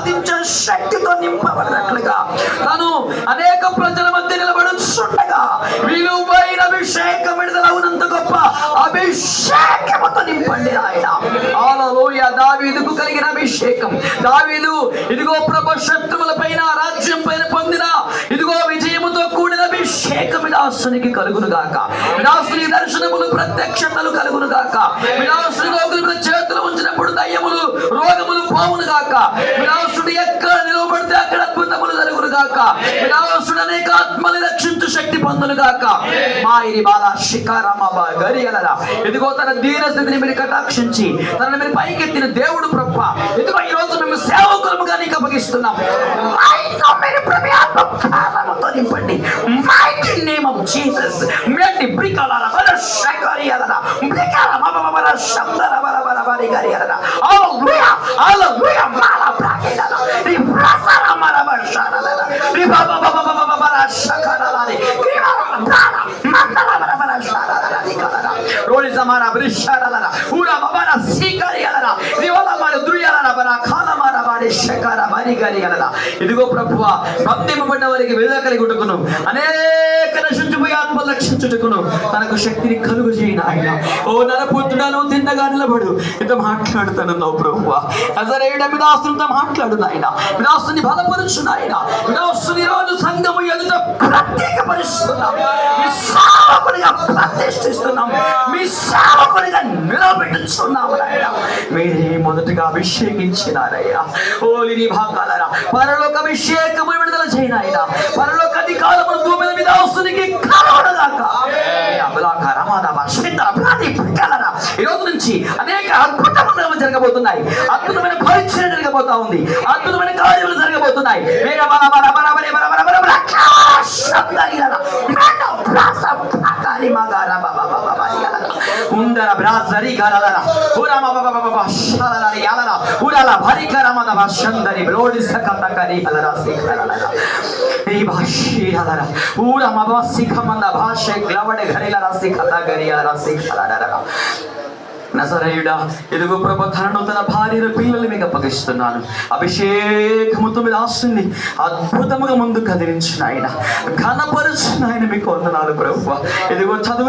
సాధించే శక్తితో నింపబడినట్లుగా తను అనేక ప్రజల మధ్య నిలబడుచుండగా విలువైన అభిషేకం విడుదలవునంత గొప్ప అభిషేకముతో నింపండి ఆయన ఆలలోయ దావీదుకు కలిగిన అభిషేకం. దావీదు ఇదిగో ప్రభ శత్రువుల పైన రాజ్యం పైన పొందిన ఇదిగో విజయముతో కూడిన అభిషేకం విలాసునికి కలుగును గాక విలాసుని దర్శనములు ప్రత్యక్షతలు కలుగును గాక విలాసుని రోగులు చేతులు ఉంచినప్పుడు దయ్యములు రోగములు పోవును గాక విలాసుడు గాక. విలాసుడు ఆత్మలు రక్షించు శక్తి పొందును గాక. మా ఇది బాల శిఖరమ గరియలరా ఇదిగో తన దీన స్థితిని మీరు కటాక్షించి తనని మీరు పైకెత్తిన దేవుడు ప్రభ. ఇదిగో ఈ రోజు మేము సేవకులముగా నీకు అప్పగిస్తున్నాం. నింపండి. Name of Jesus. మేటి బ్రికలర బల శకరియలర బ్రికల మమ మమ బల బల హల్లెలూయా హల్లెలూయా আমার বৃষ্টারা ওরা বাবারা শিকারিয়ালারা দিওয়ালা মারে দুইয়ালারা বারা খালা মারে శకార వారి గారి గలదా ఇదిగో ప్రభువ భక్తింపబడిన వారికి విడుదల కలిగి ఉంటుకును. అనేక నశించిపోయి ఆత్మ లక్షించుటకును తనకు శక్తిని కలుగు చేయను ఆయన. ఓ నరపుత్రుడాను తిన్నగా నిలబడు. ఇంత మాట్లాడుతానన్నావు ప్రభువ. అజరేయుడ విదాసులతో మాట్లాడు నాయన విదాసుని బలపరుచు నాయన విదాసుని రోజు సంఘము ఎదుట ప్రత్యేకపరుస్తున్నాం. మీ ప్రతిష్ఠిస్తున్నాం. మీ సేవకునిగా నిలబెట్టుచున్నాము మీరే మొదటగా అభిషేకించినారయ్యా. ఓలిని భాగాలరా పరలోక అభిషేకము విడుదల చేయనాయన పరలోక అధికారమును భూమి మీద విదాసునికి కలవడగాక ఈ రోజు నుంచి అనేక అద్భుతములు జరగబోతున్నాయి అద్భుతమైన పరిచయం జరగబోతా ఉంది అద్భుతమైన కార్యములు జరగబోతున్నాయి మేర బల బల బల బల బల బల బల బల ఉండరా బ్రా జరి గలలరా. బాబా బాబా షాలల భాష గ్లవడ గరిలల సికత గరిలల సికలల నజరయుడా ఎదుగు ప్రభ తన భార్యను పిల్లలు మీకు అప్పగిస్తున్నాను. అభిషేకముతో మీద ఆస్తుంది అద్భుతముగా ముందు కదిలించిన ఆయన. ఘనపరుచున్న ఆయన మీకు వందనాలు ప్రభు ఎదుగు చదువు